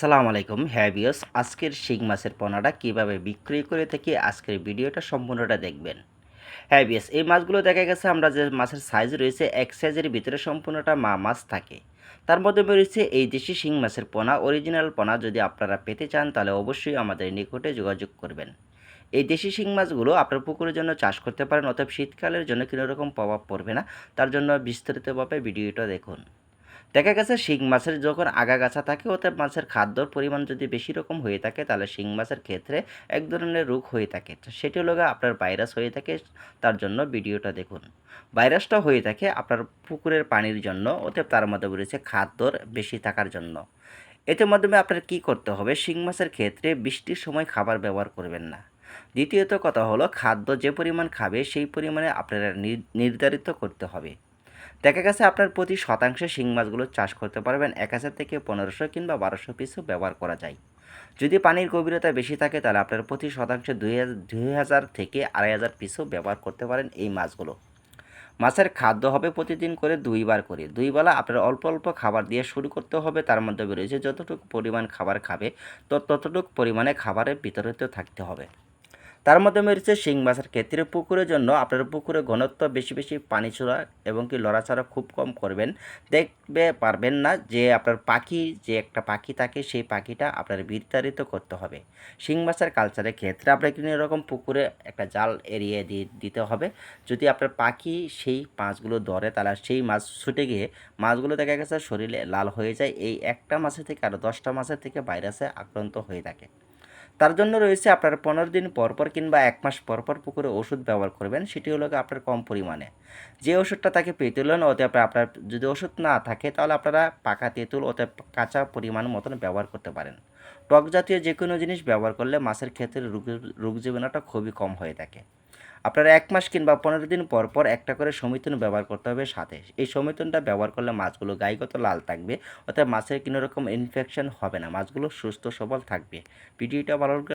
সালাম আলাইকুম হ্যাবিয়স আজকের শিং মাছের পোনাটা কীভাবে বিক্রি করে থাকি, আজকের ভিডিওটা সম্পূর্ণটা দেখবেন। হ্যাবিয়স এই মাছগুলো দেখা গেছে আমরা যে মাছের সাইজ রয়েছে, এক সাইজের ভিতরে সম্পূর্ণটা মা মাছ থাকে। তার মধ্যে রয়েছে এই দেশি শিং মাছের পোনা অরিজিনাল পোনা, যদি আপনারা পেতে চান, তাহলে অবশ্যই আমাদের নিকটে যোগাযোগ করবেন। এই দেশি শিং মাছগুলো আপনার পুকুরের জন্য চাষ করতে পারেন, অতএব শীতকালের জন্য কোনো রকম প্রভাব পড়বে না। তার জন্য বিস্তারিতভাবে ভিডিওটা দেখুন। দেখা গেছে শিং মাছের যখন আগাগাছা থাকে, ওতে মাছের খাদ্যর পরিমাণ যদি বেশি রকম হয়ে থাকে, তাহলে শিং মাছের ক্ষেত্রে এক ধরনের রোগ হয়ে থাকে। সেটি হলো আপনার ভাইরাস হয়ে থাকে, তার জন্য ভিডিওটা দেখুন। ভাইরাসটা হয়ে থাকে আপনার পুকুরের পানির জন্য, ওতে তার মধ্যে রয়েছে খাদ্যর বেশি থাকার জন্য। এতে মাধ্যমে আপনার কি করতে হবে, শিং মাছের ক্ষেত্রে বৃষ্টির সময় খাবার ব্যবহার করবেন না। দ্বিতীয়ত কথা হলো, খাদ্য যে পরিমাণ খাবে, সেই পরিমাণে আপনারা নির- নির্ধারিত করতে হবে। দেখা গেছে আপনার প্রতি শতাংশে শিং মাছগুলো চাষ করতে পারবেন এক হাজার থেকে পনেরোশো কিংবা বারোশো পিসও ব্যবহার করা যায়। যদি পানির গভীরতা বেশি থাকে, তাহলে আপনার প্রতি শতাংশে দুই হাজার থেকে আড়াই হাজার পিসও ব্যবহার করতে পারেন এই মাছগুলো। মাছের খাদ্য হবে প্রতিদিন করে দুইবার করে। দুই বেলা আপনার অল্প অল্প খাবার দিয়ে শুরু করতে হবে, তার মধ্যে রয়েছে যতটুকু পরিমাণ খাবার খাবে তো ততটুকু পরিমাণে খাবারের বিতরিত থাকতে হবে। তার মধ্যে রয়েছে শিং মাছের ক্ষেত্রে পুকুরের জন্য আপনার পুকুরে ঘনত্ব বেশি বেশি পানি ছোড়া এবং কি লড়াচড়া খুব কম করবেন। দেখবে পারবেন না যে আপনার পাখি, যে একটা পাখি থাকে সেই পাখিটা আপনার বিস্তারিত করতে হবে। শিং মাছের কালচারের ক্ষেত্রে আপনার কোনো রকম পুকুরে একটা জাল এড়িয়ে দিয়ে দিতে হবে। যদি আপনার পাখি সেই মাছগুলো ধরে তাহলে সেই মাছ ছুটে গিয়ে মাছগুলো দেখা গেছে শরীরে লাল হয়ে যায়। এই একটা মাছের থেকে আরও দশটা মাছের থেকে ভাইরাসে আক্রান্ত হয়ে থাকে। তার জন্য রয়েছে আপনার পনেরো দিন পরপর পর কিংবা এক মাস পরপর পর পুকুরে ওষুধ ব্যবহার করবেন। সেটি হলো আপনার কম পরিমাণে। যে ওষুধটা তাকে পেতে হলেন ওতে আপনার আপনার যদি ওষুধ না থাকে, তাহলে আপনারা পাকা তেঁতুল ওতে কাঁচা পরিমাণ মতন ব্যবহার করতে পারেন। টক জাতীয় যে কোনো জিনিস ব্যবহার করলে মাছের ক্ষেত্রে রোগ রোগ জীবাণুটা খুবই কম হয়ে থাকে। আপনারা এক মাস কিংবা পনেরো দিন পর পর একটা করে সমিতন ব্যবহার করতে হবে সাথে। এই সমিতনটা ব্যবহার করলে মাছগুলো গায়েগত লাল থাকবে, অর্থাৎ মাছের কোনো রকম ইনফেকশন হবে না। মাছগুলো সুস্থ সবল থাকবে। ভিডিওটা ভালো